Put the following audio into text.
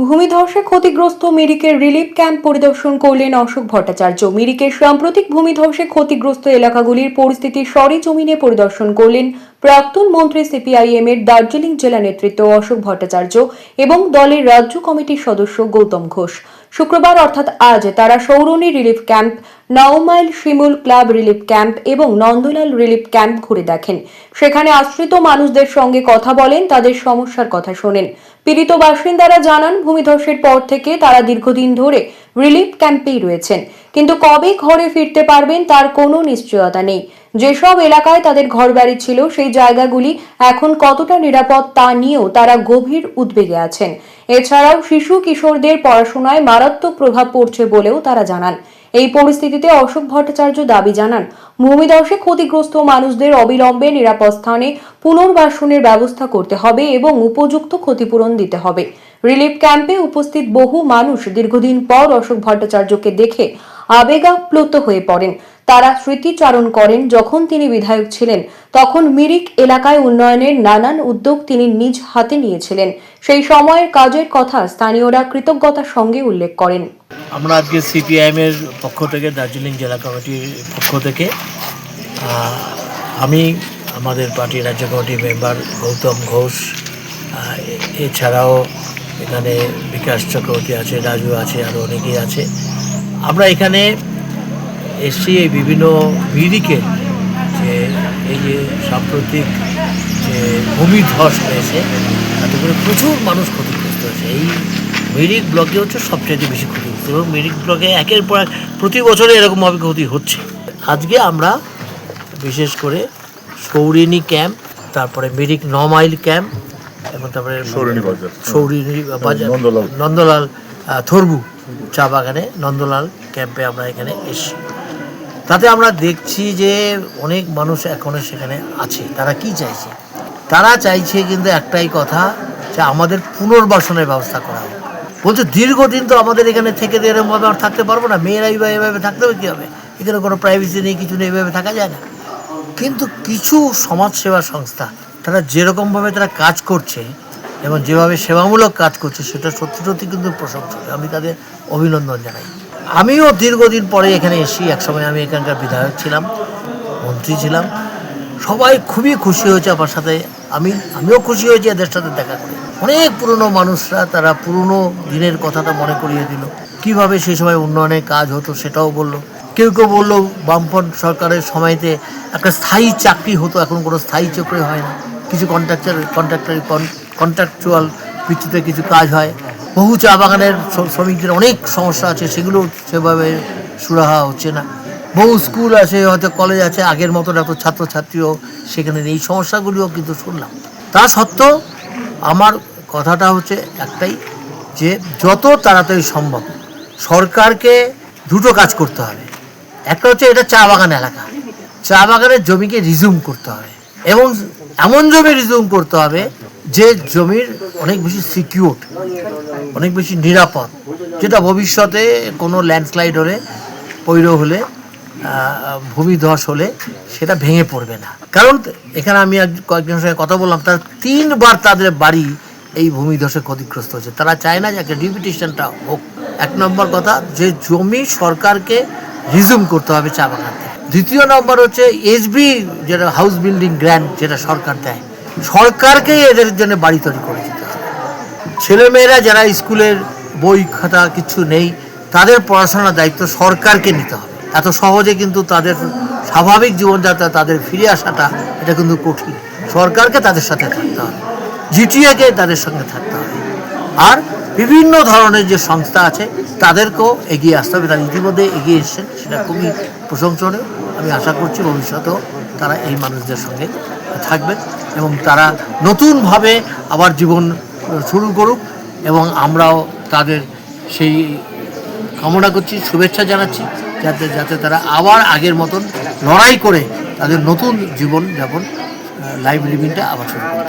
ভূমিধসে ক্ষতিগ্রস্ত মিরিকের relief camp পরিদর্শন করলেন অশোক ভট্টাচার্য। মিরিকের সাম্প্রতিক ভূমিধসে ক্ষতিগ্রস্ত এলাকাগুলির পরিস্থিতি সরেজমিনে পরিদর্শন করলেন প্রাক্তন মন্ত্রী সিপিআইএম এর দার্জিলিং জেলা নেতৃত্ব অশোক ভট্টাচার্য এবং দলের রাজ্য কমিটির সদস্য গৌতম ঘোষ। শুক্রবার অর্থাৎ আজ তারা Sourani relief camp, Naomail Shimul club relief camp এবং নন্দলাল রিলিফ ক্যাম্প ঘুরে দেখেন। সেখানে আশ্রিত মানুষদের সঙ্গে কথা বলেন, তাদের সমস্যার কথা শোনেন। পীড়িত বাসিন্দারা জানান, ভূমিধসের পর থেকে তারা দীর্ঘদিন ধরে রিলিফ ক্যাম্পেই রয়েছেন। কিন্তু কবে ঘরে ফিরতে পারবেন তার কোনো নিশ্চয়তা নেই। যেসব এলাকায় তাদের ঘরবাড়ি ছিল, সেই জায়গাগুলি এখন কতটা নিরাপদ তা নিয়েও তারা গভীর উদ্বেগে আছেন। এছাড়াও শিশু কিশোরদের পড়াশোনায় মারাত্মক প্রভাব পড়ছে বলেও তারা জানান। এই পরিস্থিতিতে অশোক ভট্টাচার্য দাবি জানান, ভূমিধসে ক্ষতিগ্রস্ত মানুষদের অবিলম্বে নিরাপদ স্থানে পুনর্বাসনের ব্যবস্থা করতে হবে এবং উপযুক্ত ক্ষতিপূরণ দিতে হবে। রিলিফ ক্যাম্পে উপস্থিত বহু মানুষ দীর্ঘদিন পর অশোক ভট্টাচার্যকে দেখে আবেগাপ্লুত হয়ে পড়েন। তারা স্মৃতিচারণ করেন, যখন তিনি বিধায়ক ছিলেন, তখন মিরিক এলাকায় উন্নয়নের নানান উদ্যোগ তিনি নিজ হাতে নিয়েছিলেন। সেই সময়ের কাজের কথা স্থানীয়রা কৃতজ্ঞতার সঙ্গে উল্লেখ করেন। আমরা আজকে সিপিআইএম এর পক্ষ থেকে, দার্জিলিং জেলা কমিটির পক্ষ থেকে আমি, আমাদের পার্টির রাজ্য কমিটির মেম্বার গৌতম ঘোষ এছাড়াও এখানে বিকাশ চক্রবর্তী আছে, রাজু আছে আরও অনেকেই আছে। আমরা এখানে এসছি এই বিভিন্ন মিরিকে যে এই যে সাম্প্রতিক যে ভূমিধস হয়েছে তাতে করে প্রচুর মানুষ ক্ষতিগ্রস্ত হয়েছে এই মিরিক ব্লকে হচ্ছে সবচেয়ে বেশি ক্ষতিগ্রস্ত এবং মিরিক ব্লকে একের পর এক প্রতি বছরে এরকমভাবে ক্ষতি হচ্ছে আজকে আমরা বিশেষ করে সৌরিনী ক্যাম্প তারপরে মিরিক ন মাইল ক্যাম্প এবং তারপরে সৌরিনী বাজার। সৌরিনী বাজার নন্দলাল। নন্দলাল থরবু চা বাগানে, নন্দলাল ক্যাম্পে আমরা এখানে এসছি তাতে আমরা দেখছি যে অনেক মানুষ এখনও সেখানে আছে। তারা কি চাইছে? তারা চাইছে কিন্তু একটাই কথা, যে আমাদের পুনর্বাসনের ব্যবস্থা করা হোক। বলছে, দীর্ঘদিন তো আমাদের এখানে থেকে এরকমভাবে আর থাকতে পারব না। মেয়েরাই বা এভাবে থাকতে হবে কী হবে এখানে কোনো প্রাইভেসি নেই, কিছু নেই, এভাবে থাকা যায় না। কিন্তু কিছু সমাজসেবা সংস্থা, তারা যেরকমভাবে তারা কাজ করছে এবং যেভাবে সেবামূলক কাজ করছে, সেটা সত্যি সত্যি কিন্তু প্রশংসনীয় আমি তাদের অভিনন্দন জানাই। আমিও দীর্ঘদিন পরে এখানে এসি একসময় আমি এখানকার বিধায়ক ছিলাম, মন্ত্রী ছিলাম। সবাই খুবই খুশি হয়েছে আমার সাথে। আমি, আমিও খুশি হয়েছি এদের সাথে দেখা করে। অনেক পুরনো মানুষরা তারা পুরনো দিনের কথাটা মনে করিয়ে দিল। কীভাবে সেই সময় উন্নয়নের কাজ হতো সেটাও বলল। কেউ কেউ বলল, বামফ্রন্ট সরকারের সময়তে একটা স্থায়ী চাকরি হতো, এখন কোনো স্থায়ী চাকরি হয় না। কিছু কন্ট্রাকচার কন্ট্রাক্টার কন্ট্রাকচুয়াল ভিত্তিতে কিছু কাজ হয়। বহু চা বাগানের শ্রমিকদের অনেক সমস্যা আছে, সেগুলো সেভাবে সুরাহা হচ্ছে না। বহু স্কুল আছে, হয়তো কলেজ আছে, আগের মতন এত ছাত্রছাত্রীও সেখানে। এই সমস্যাগুলিও কিন্তু শুনলাম। তা সত্ত্বেও আমার কথাটা হচ্ছে একটাই, যে যত তাড়াতাড়ি সম্ভব সরকারকে দুটো কাজ করতে হবে। একটা হচ্ছে এটা চা বাগান এলাকা। চা বাগানের জমিকে রিজিউম করতে হবে। এবং এমন জমি রিজিউম করতে হবে যে জমির অনেক বেশি সিকিউর অনেক বেশি নিরাপদ, যেটা ভবিষ্যতে কোনো ল্যান্ডস্লাইড হলে, পৈর হলে ভূমিধস হলে সেটা ভেঙে পড়বে না। কারণ এখানে আমি কয়েকজনের সঙ্গে কথা বললাম, তারা তিনবার তাদের বাড়ি এই ভূমিধসে ক্ষতিগ্রস্ত হচ্ছে তারা চায় না যে একটা ডিপিটেশনটা হোক। এক নম্বর কথা, যে জমি সরকারকে রিজিউম করতে হবে চা বাগান দ্বিতীয় নম্বর হচ্ছে এসবি যেটা হাউস বিল্ডিং গ্র্যান্ড যেটা সরকার দেয় সরকারকেই এদের জন্য বাড়ি তৈরি করে দিতে হবে। ছেলেমেয়েরা যারা স্কুলের বই খাতা কিছু নেই, তাদের পড়াশোনার দায়িত্ব সরকারকে নিতে হবে। এত সহজে কিন্তু তাদের স্বাভাবিক জীবনযাত্রা, তাদের ফিরে আসাটা, এটা কিন্তু কঠিন। সরকারকে তাদের সাথে থাকতে হবে। জিটিএকে তাদের সঙ্গে থাকতে হবে। আর বিভিন্ন ধরনের যে সংস্থা আছে, তাদেরকেও এগিয়ে আসতে হবে। তারা ইতিমধ্যে এগিয়ে এসছেন, সেটা খুবই প্রশংসনীয়। আমি আশা করছি ভবিষ্যতেও তারা এই মানুষদের সঙ্গে থাকবেন এবং তারা নতুনভাবে আবার জীবন শুরু করুক এবং আমরাও তাদের সেই কামনা করছি, শুভেচ্ছা জানাচ্ছি, যাতে যাতে তারা আবার আগের মতন লড়াই করে তাদের নতুন জীবন যাপন লাইফ লিভিংটা আবার শুরু পারে।